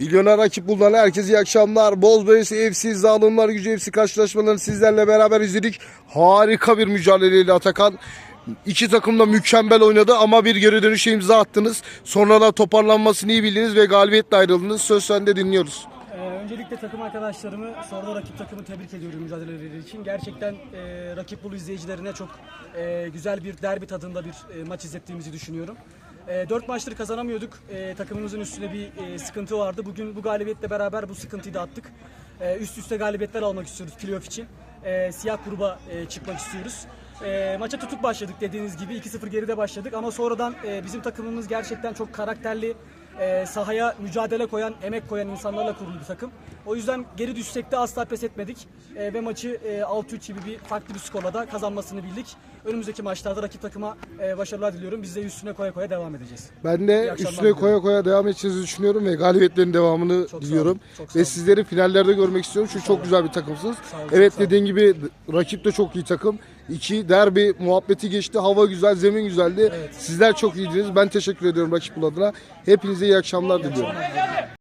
Milyoner rakip bulunan herkese iyi akşamlar. Bozbeysi FC, Zalimler Gücü FC karşılaşmalarını sizlerle beraber izledik. Harika bir mücadeleyle Atakan. İki takım da mükemmel oynadı ama bir geri dönüşe imza attınız. Sonra da toparlanmasını iyi bildiniz ve galibiyetle ayrıldınız. Söz sende dinliyoruz. Ee, öncelikle takım arkadaşlarımı, sonra da rakip takımı tebrik ediyorum mücadeleleri için. Gerçekten e, rakip bulu izleyicilerine çok e, güzel bir derbi tadında bir e, maç izlettiğimizi düşünüyorum. E, dört maçtır kazanamıyorduk. E, takımımızın üstüne bir e, sıkıntı vardı. Bugün bu galibiyetle beraber bu sıkıntıyı da attık. E, üst üste galibiyetler almak istiyoruz playoff için. Siyah gruba çıkmak istiyoruz. Maça tutuk başladık dediğiniz gibi 2-0 geride başladık ama sonradan bizim takımımız gerçekten çok karakterli, sahaya mücadele koyan, emek koyan insanlarla kurulu bir takım. O yüzden geri düşsek de asla pes etmedik ve maçı e, 6-3 gibi bir farklı bir skorla da kazanmasını bildik. Önümüzdeki maçlarda rakip takıma e, başarılar diliyorum. Biz de üstüne koya koya devam edeceğiz. Ben de üstüne koya diliyorum. koya devam edeceğinizi düşünüyorum ve galibiyetlerin devamını Çok diliyorum. çok Ve sizleri finallerde görmek istiyorum çünkü çok güzel bir takımsınız. olun, evet çok dediğin gibi rakip de çok iyi takım. İki derbi muhabbeti geçti. Hava güzel, zemin güzeldi. Evet. Sizler çok iyiydiniz. Ben teşekkür ediyorum rakip adına. Hepinize iyi akşamlar diliyorum.